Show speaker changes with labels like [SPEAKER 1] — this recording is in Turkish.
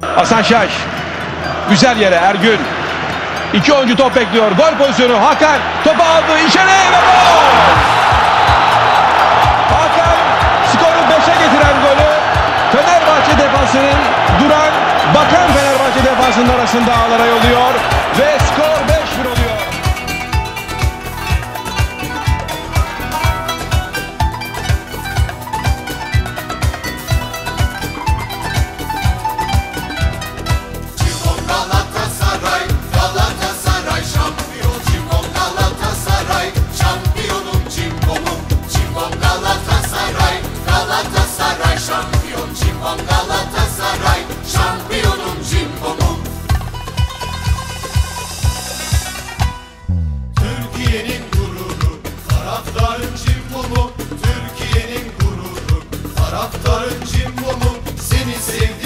[SPEAKER 1] Hasan Şaş. Güzel yere Ergün. İki oyuncu top bekliyor. Gol pozisyonu. Hakan topu aldı. içeri ve gol. Hakan skoru 5'e getiren golü Fenerbahçe defansının duran bakan Fenerbahçe defansının arasında ağlara yolluyor ve skor 5 borcum bu sevdim.